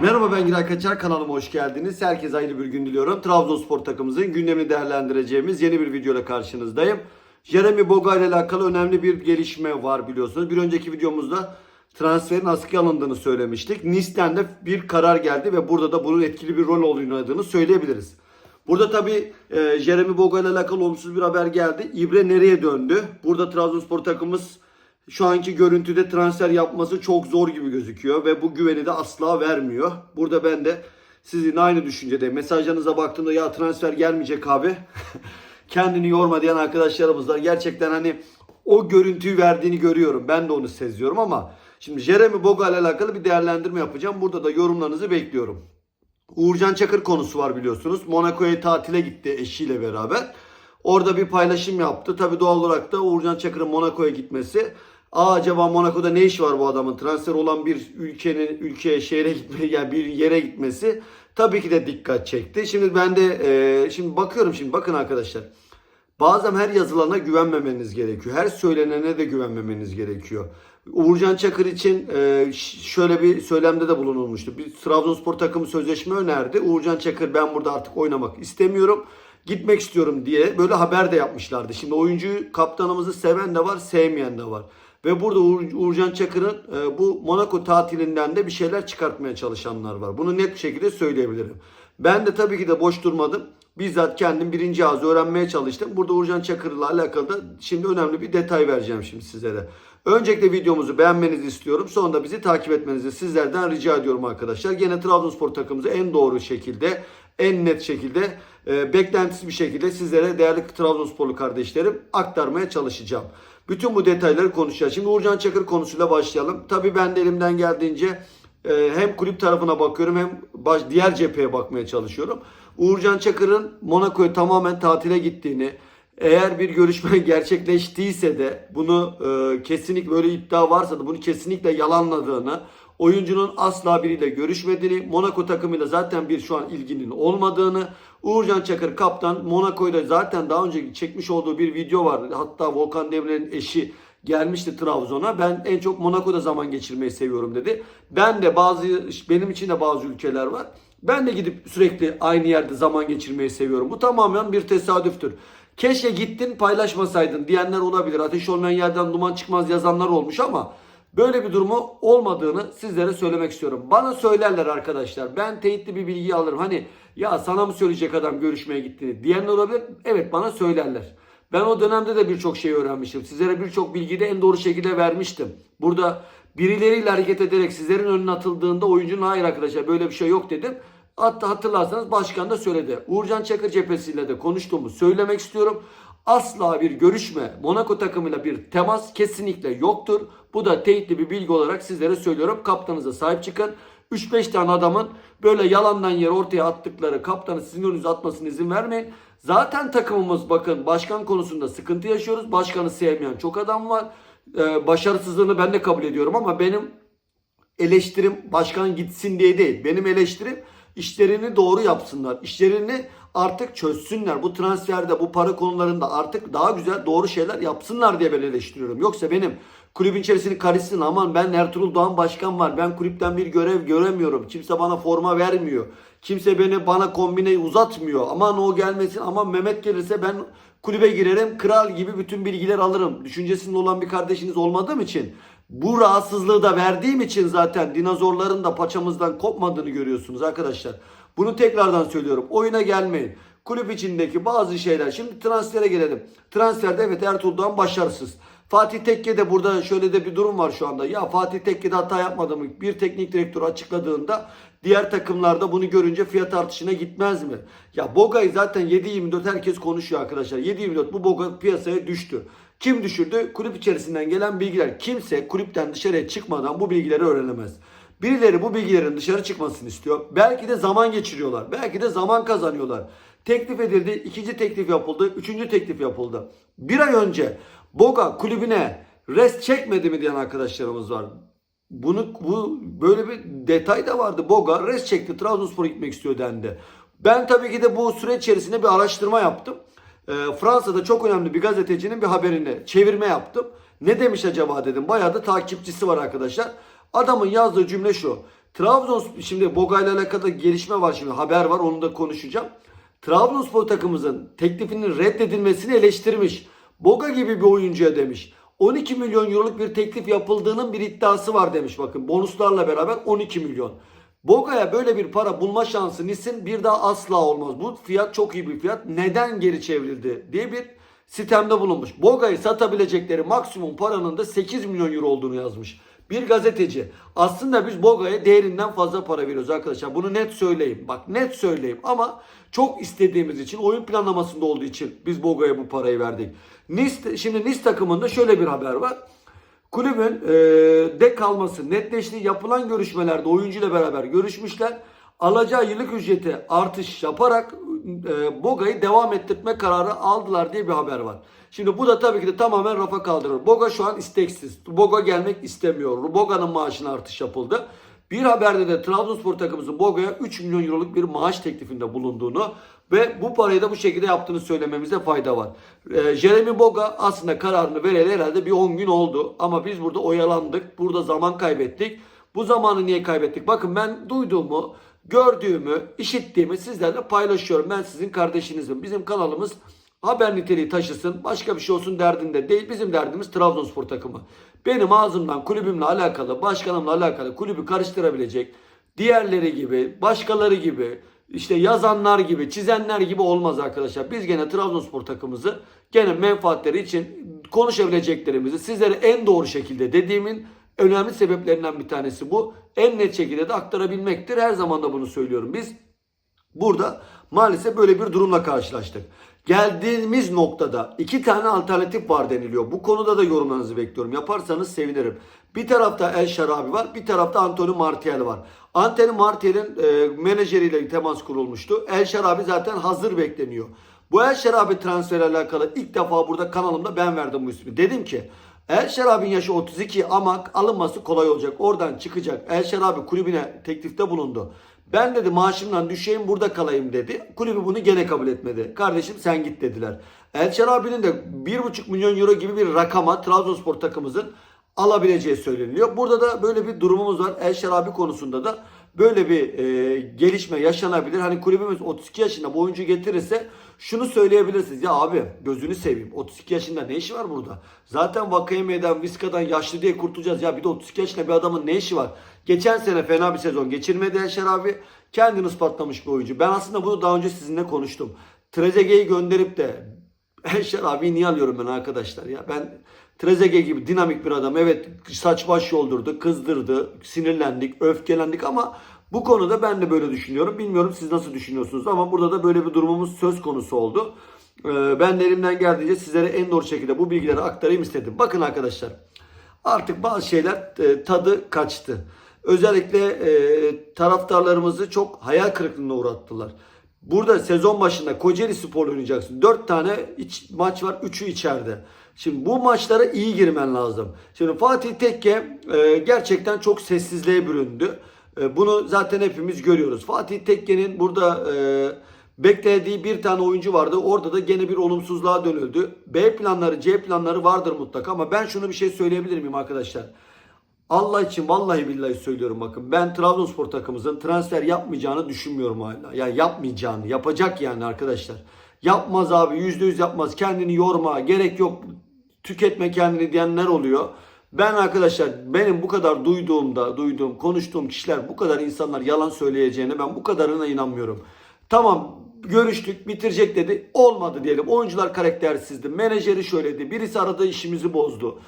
Merhaba ben Giray Kaçar kanalıma hoş geldiniz. Herkese hayırlı bir gün diliyorum. Trabzonspor takımımızın gündemini değerlendireceğimiz yeni bir videoyla karşınızdayım. Jeremy Boga ile alakalı önemli bir gelişme var biliyorsunuz. Bir önceki videomuzda transferin askıya alındığını söylemiştik. Nice'den de bir karar geldi ve burada da bunun etkili bir rol oynadığını söyleyebiliriz. Burada tabii e, Jeremy Boga ile alakalı olumsuz bir haber geldi. İbre nereye döndü? Burada Trabzonspor takımımız şu anki görüntüde transfer yapması çok zor gibi gözüküyor ve bu güveni de asla vermiyor. Burada ben de sizin aynı düşüncede mesajlarınıza baktığımda ya transfer gelmeyecek abi. Kendini yorma diyen arkadaşlarımız var. Gerçekten hani o görüntüyü verdiğini görüyorum. Ben de onu seziyorum ama şimdi Jeremy Boga ile alakalı bir değerlendirme yapacağım. Burada da yorumlarınızı bekliyorum. Uğurcan Çakır konusu var biliyorsunuz. Monaco'ya tatile gitti eşiyle beraber. Orada bir paylaşım yaptı. Tabii doğal olarak da Uğurcan Çakır'ın Monaco'ya gitmesi. Aa acaba Monaco'da ne iş var bu adamın? Transfer olan bir ülkenin ülkeye şehre gitme yani bir yere gitmesi tabii ki de dikkat çekti. Şimdi ben de e, şimdi bakıyorum şimdi bakın arkadaşlar. Bazen her yazılana güvenmemeniz gerekiyor. Her söylenene de güvenmemeniz gerekiyor. Uğurcan Çakır için e, şöyle bir söylemde de bulunulmuştu. Bir Trabzonspor takımı sözleşme önerdi. Uğurcan Çakır ben burada artık oynamak istemiyorum. Gitmek istiyorum diye böyle haber de yapmışlardı. Şimdi oyuncuyu kaptanımızı seven de var, sevmeyen de var. Ve burada Uğur- Uğurcan Çakır'ın e, bu Monaco tatilinden de bir şeyler çıkartmaya çalışanlar var. Bunu net bir şekilde söyleyebilirim. Ben de tabii ki de boş durmadım. Bizzat kendim birinci ağzı öğrenmeye çalıştım. Burada Uğurcan Çakır'la alakalı da şimdi önemli bir detay vereceğim şimdi sizlere. Öncelikle videomuzu beğenmenizi istiyorum. Sonra da bizi takip etmenizi sizlerden rica ediyorum arkadaşlar. Gene Trabzonspor takımımızı en doğru şekilde, en net şekilde, e, beklentisiz bir şekilde sizlere değerli Trabzonsporlu kardeşlerim aktarmaya çalışacağım. Bütün bu detayları konuşacağız. Şimdi Uğurcan Çakır konusuyla başlayalım. Tabii ben de elimden geldiğince e, hem kulüp tarafına bakıyorum hem baş, diğer cepheye bakmaya çalışıyorum. Uğurcan Çakır'ın Monaco'ya tamamen tatile gittiğini, eğer bir görüşme gerçekleştiyse de bunu e, kesinlikle böyle iddia varsa da bunu kesinlikle yalanladığını, oyuncunun asla biriyle görüşmediğini, Monaco takımıyla zaten bir şu an ilginin olmadığını, Uğurcan Çakır kaptan Monaco'yla zaten daha önce çekmiş olduğu bir video var. Hatta Volkan Demirel'in eşi gelmişti Trabzon'a. Ben en çok Monaco'da zaman geçirmeyi seviyorum dedi. Ben de bazı benim için de bazı ülkeler var. Ben de gidip sürekli aynı yerde zaman geçirmeyi seviyorum. Bu tamamen bir tesadüftür. Keşke gittin paylaşmasaydın diyenler olabilir. Ateş olmayan yerden duman çıkmaz yazanlar olmuş ama böyle bir durumu olmadığını sizlere söylemek istiyorum. Bana söylerler arkadaşlar. Ben teyitli bir bilgi alırım. Hani ya sana mı söyleyecek adam görüşmeye gittiğini diyenler olabilir. Evet bana söylerler. Ben o dönemde de birçok şey öğrenmiştim. Sizlere birçok bilgiyi de en doğru şekilde vermiştim. Burada birileriyle hareket ederek sizlerin önüne atıldığında oyuncunun hayır arkadaşlar böyle bir şey yok dedim. Hatta hatırlarsanız başkan da söyledi. Uğurcan Çakır cephesiyle de konuştuğumu söylemek istiyorum. Asla bir görüşme, Monaco takımıyla bir temas kesinlikle yoktur. Bu da teyitli bir bilgi olarak sizlere söylüyorum. Kaptanıza sahip çıkın. 3-5 tane adamın böyle yalandan yere ortaya attıkları kaptanı sizin önünüze atmasına izin vermeyin. Zaten takımımız bakın başkan konusunda sıkıntı yaşıyoruz. Başkanı sevmeyen çok adam var. Ee, başarısızlığını ben de kabul ediyorum ama benim eleştirim başkan gitsin diye değil. Benim eleştirim işlerini doğru yapsınlar. İşlerini artık çözsünler. Bu transferde, bu para konularında artık daha güzel doğru şeyler yapsınlar diye ben eleştiriyorum. Yoksa benim kulübün içerisini karışsın aman ben Ertuğrul Doğan başkan var. Ben kulüpten bir görev göremiyorum. Kimse bana forma vermiyor. Kimse beni bana kombineyi uzatmıyor. Aman o gelmesin aman Mehmet gelirse ben kulübe girerim. Kral gibi bütün bilgiler alırım. Düşüncesinde olan bir kardeşiniz olmadığım için bu rahatsızlığı da verdiğim için zaten dinozorların da paçamızdan kopmadığını görüyorsunuz arkadaşlar. Bunu tekrardan söylüyorum. Oyuna gelmeyin. Kulüp içindeki bazı şeyler. Şimdi transfere gelelim. Transferde evet Ertuğrul Doğan başarısız. Fatih Tekke'de burada şöyle de bir durum var şu anda. Ya Fatih Tekke'de hata yapmadı mı? Bir teknik direktör açıkladığında diğer takımlarda bunu görünce fiyat artışına gitmez mi? Ya Boga'yı zaten 7-24 herkes konuşuyor arkadaşlar. 7-24 bu Boga piyasaya düştü. Kim düşürdü? Kulüp içerisinden gelen bilgiler. Kimse kulüpten dışarıya çıkmadan bu bilgileri öğrenemez. Birileri bu bilgilerin dışarı çıkmasını istiyor. Belki de zaman geçiriyorlar. Belki de zaman kazanıyorlar. Teklif edildi. ikinci teklif yapıldı. Üçüncü teklif yapıldı. Bir ay önce Boga kulübüne rest çekmedi mi diyen arkadaşlarımız var. Bunu bu böyle bir detay da vardı. Boga rest çekti. Trabzonspor'a gitmek istiyor dendi. Ben tabii ki de bu süreç içerisinde bir araştırma yaptım. Ee, Fransa'da çok önemli bir gazetecinin bir haberini çevirme yaptım. Ne demiş acaba dedim. Bayağı da takipçisi var arkadaşlar. Adamın yazdığı cümle şu. Trabzon şimdi Boga ile alakalı gelişme var şimdi haber var onu da konuşacağım. Trabzonspor takımımızın teklifinin reddedilmesini eleştirmiş. Boga gibi bir oyuncuya demiş. 12 milyon euroluk bir teklif yapıldığının bir iddiası var demiş bakın bonuslarla beraber 12 milyon. Boga'ya böyle bir para bulma şansı Nis'in bir daha asla olmaz. Bu fiyat çok iyi bir fiyat. Neden geri çevrildi diye bir sistemde bulunmuş. Boga'yı satabilecekleri maksimum paranın da 8 milyon euro olduğunu yazmış. Bir gazeteci. Aslında biz Boga'ya değerinden fazla para veriyoruz arkadaşlar. Bunu net söyleyeyim. Bak net söyleyeyim ama çok istediğimiz için oyun planlamasında olduğu için biz Boga'ya bu parayı verdik. Nice, şimdi Nice takımında şöyle bir haber var. Kulübün e, de kalması netleşti. Yapılan görüşmelerde oyuncuyla beraber görüşmüşler. Alacağı yıllık ücreti artış yaparak e, Boga'yı devam ettirme kararı aldılar diye bir haber var. Şimdi bu da tabii ki de tamamen rafa kaldırır. Boga şu an isteksiz. Boga gelmek istemiyor. Boga'nın maaşına artış yapıldı. Bir haberde de Trabzonspor takımımızın Boga'ya 3 milyon euroluk bir maaş teklifinde bulunduğunu ve bu parayı da bu şekilde yaptığını söylememizde fayda var. Ee, Jeremy Boga aslında kararını vereli herhalde bir 10 gün oldu. Ama biz burada oyalandık. Burada zaman kaybettik. Bu zamanı niye kaybettik? Bakın ben duyduğumu, gördüğümü, işittiğimi sizlerle paylaşıyorum. Ben sizin kardeşinizim. Bizim kanalımız haber niteliği taşısın. Başka bir şey olsun derdinde değil. Bizim derdimiz Trabzonspor takımı. Benim ağzımdan kulübümle alakalı, başkanımla alakalı kulübü karıştırabilecek diğerleri gibi, başkaları gibi, işte yazanlar gibi, çizenler gibi olmaz arkadaşlar. Biz gene Trabzonspor takımımızı gene menfaatleri için konuşabileceklerimizi sizlere en doğru şekilde dediğimin önemli sebeplerinden bir tanesi bu. En net şekilde de aktarabilmektir. Her zaman da bunu söylüyorum. Biz burada maalesef böyle bir durumla karşılaştık. Geldiğimiz noktada iki tane alternatif var deniliyor. Bu konuda da yorumlarınızı bekliyorum. Yaparsanız sevinirim. Bir tarafta El Şarabi var, bir tarafta Antonio Martial var. Antonio Martial'in e, menajeriyle temas kurulmuştu. El Şarabi zaten hazır bekleniyor. Bu El Şarabi transferi alakalı ilk defa burada kanalımda ben verdim bu ismi. Dedim ki El Şarabi'nin yaşı 32 ama alınması kolay olacak. Oradan çıkacak. El Şarabi kulübüne teklifte bulundu. Ben dedi maaşımdan düşeyim burada kalayım dedi. Kulübü bunu gene kabul etmedi. Kardeşim sen git dediler. El Şarabi'nin de 1,5 milyon euro gibi bir rakama Trabzonspor takımımızın alabileceği söyleniliyor. Burada da böyle bir durumumuz var. El Şarabi konusunda da böyle bir e, gelişme yaşanabilir. Hani kulübümüz 32 yaşında bu oyuncu getirirse şunu söyleyebilirsiniz. Ya abi gözünü seveyim. 32 yaşında ne işi var burada? Zaten Vakayeme'den, Viska'dan yaşlı diye kurtulacağız. Ya bir de 32 yaşında bir adamın ne işi var? Geçen sene fena bir sezon geçirmedi Elşer abi. Kendini ispatlamış bir oyuncu. Ben aslında bunu daha önce sizinle konuştum. Trezeguet'i gönderip de Elşer abi niye alıyorum ben arkadaşlar ya? Ben Trezeguet gibi dinamik bir adam. Evet saç baş yoldurdu, kızdırdı, sinirlendik, öfkelendik ama bu konuda ben de böyle düşünüyorum. Bilmiyorum siz nasıl düşünüyorsunuz ama burada da böyle bir durumumuz söz konusu oldu. Ee, Ben de elimden geldiğince sizlere en doğru şekilde bu bilgileri aktarayım istedim. Bakın arkadaşlar artık bazı şeyler e, tadı kaçtı. Özellikle e, taraftarlarımızı çok hayal kırıklığına uğrattılar. Burada sezon başında Kocaeli Spor oynayacaksın. 4 tane iç, maç var. 3'ü içeride. Şimdi bu maçlara iyi girmen lazım. Şimdi Fatih Tekke e, gerçekten çok sessizliğe büründü. E, bunu zaten hepimiz görüyoruz. Fatih Tekke'nin burada e, beklediği bir tane oyuncu vardı. Orada da gene bir olumsuzluğa dönüldü. B planları, C planları vardır mutlaka ama ben şunu bir şey söyleyebilir miyim arkadaşlar? Allah için vallahi billahi söylüyorum bakın. Ben Trabzonspor takımımızın transfer yapmayacağını düşünmüyorum hala. Ya yapmayacağını, yapacak yani arkadaşlar. Yapmaz abi, yüzde yüz yapmaz. Kendini yorma, gerek yok. Tüketme kendini diyenler oluyor. Ben arkadaşlar benim bu kadar duyduğumda, duyduğum, konuştuğum kişiler bu kadar insanlar yalan söyleyeceğine ben bu kadarına inanmıyorum. Tamam görüştük bitirecek dedi. Olmadı diyelim. Oyuncular karaktersizdi. Menajeri şöyledi. Birisi arada işimizi bozdu.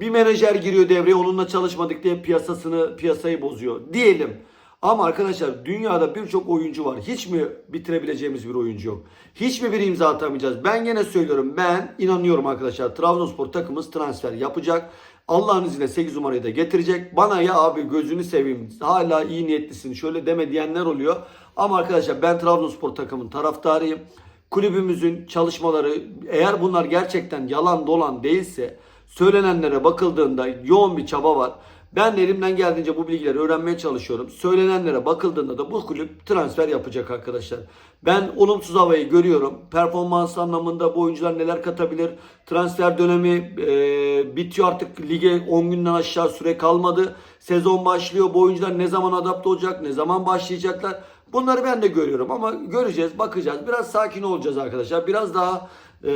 Bir menajer giriyor devreye onunla çalışmadık diye piyasasını piyasayı bozuyor diyelim. Ama arkadaşlar dünyada birçok oyuncu var. Hiç mi bitirebileceğimiz bir oyuncu yok? Hiç mi bir imza atamayacağız? Ben gene söylüyorum. Ben inanıyorum arkadaşlar. Trabzonspor takımımız transfer yapacak. Allah'ın izniyle 8 numarayı da getirecek. Bana ya abi gözünü seveyim. Hala iyi niyetlisin. Şöyle deme diyenler oluyor. Ama arkadaşlar ben Trabzonspor takımın taraftarıyım. Kulübümüzün çalışmaları eğer bunlar gerçekten yalan dolan değilse söylenenlere bakıldığında yoğun bir çaba var. Ben de elimden geldiğince bu bilgileri öğrenmeye çalışıyorum. Söylenenlere bakıldığında da bu kulüp transfer yapacak arkadaşlar. Ben olumsuz havayı görüyorum. Performans anlamında bu oyuncular neler katabilir? Transfer dönemi e, bitiyor artık lige 10 günden aşağı süre kalmadı. Sezon başlıyor. Bu oyuncular ne zaman adapte olacak? Ne zaman başlayacaklar? Bunları ben de görüyorum ama göreceğiz, bakacağız. Biraz sakin olacağız arkadaşlar. Biraz daha e,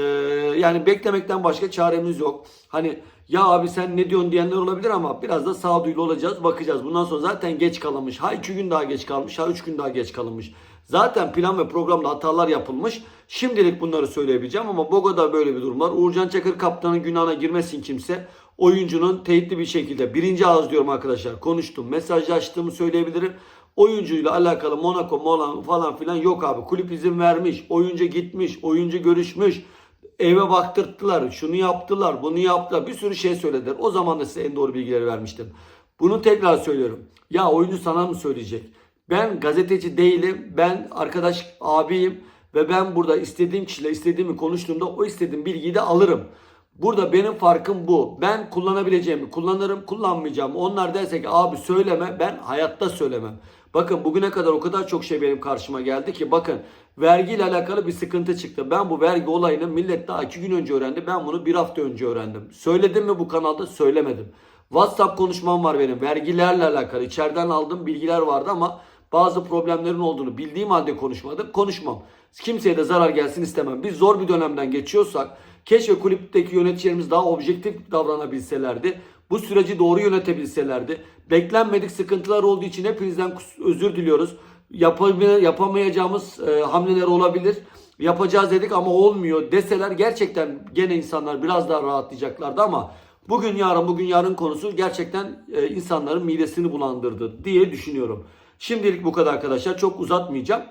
yani beklemekten başka çaremiz yok. Hani ya abi sen ne diyorsun diyenler olabilir ama biraz da sağduyulu olacağız. Bakacağız. Bundan sonra zaten geç kalınmış. Ha 2 gün daha geç kalmış. Ha 3 gün daha geç kalınmış. Zaten plan ve programda hatalar yapılmış. Şimdilik bunları söyleyebileceğim ama Boga'da böyle bir durum var. Uğurcan Çakır kaptanın günahına girmesin kimse. Oyuncunun teyitli bir şekilde birinci ağız diyorum arkadaşlar. Konuştum, mesajlaştığımı söyleyebilirim. Oyuncuyla alakalı Monaco, falan filan yok abi. Kulüp izin vermiş, oyuncu gitmiş, oyuncu görüşmüş. Eve baktırttılar, şunu yaptılar, bunu yaptılar. Bir sürü şey söylediler. O zaman da size en doğru bilgileri vermiştim. Bunu tekrar söylüyorum. Ya oyuncu sana mı söyleyecek? Ben gazeteci değilim. Ben arkadaş abiyim. Ve ben burada istediğim kişiyle istediğimi konuştuğumda o istediğim bilgiyi de alırım. Burada benim farkım bu. Ben kullanabileceğimi kullanırım, kullanmayacağım. Onlar derse ki abi söyleme, ben hayatta söylemem. Bakın bugüne kadar o kadar çok şey benim karşıma geldi ki bakın vergiyle alakalı bir sıkıntı çıktı. Ben bu vergi olayını millet daha iki gün önce öğrendi. Ben bunu bir hafta önce öğrendim. Söyledim mi bu kanalda? Söylemedim. WhatsApp konuşmam var benim. Vergilerle alakalı. içeriden aldığım bilgiler vardı ama bazı problemlerin olduğunu bildiğim halde konuşmadım. Konuşmam. Kimseye de zarar gelsin istemem. Biz zor bir dönemden geçiyorsak keşke kulüpteki yöneticilerimiz daha objektif davranabilselerdi. Bu süreci doğru yönetebilselerdi. Beklenmedik sıkıntılar olduğu için hepinizden özür diliyoruz. Yapamay- yapamayacağımız e, hamleler olabilir. Yapacağız dedik ama olmuyor deseler gerçekten gene insanlar biraz daha rahatlayacaklardı ama bugün yarın bugün yarın konusu gerçekten e, insanların midesini bulandırdı diye düşünüyorum. Şimdilik bu kadar arkadaşlar. Çok uzatmayacağım.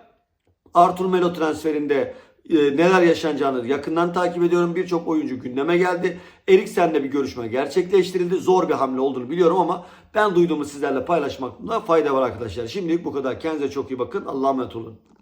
Artur Melo transferinde e, neler yaşanacağını yakından takip ediyorum. Birçok oyuncu gündeme geldi. Eriksen'le bir görüşme gerçekleştirildi. Zor bir hamle olduğunu biliyorum ama ben duyduğumu sizlerle paylaşmakta fayda var arkadaşlar. Şimdilik bu kadar. Kendinize çok iyi bakın. Allah'a emanet olun.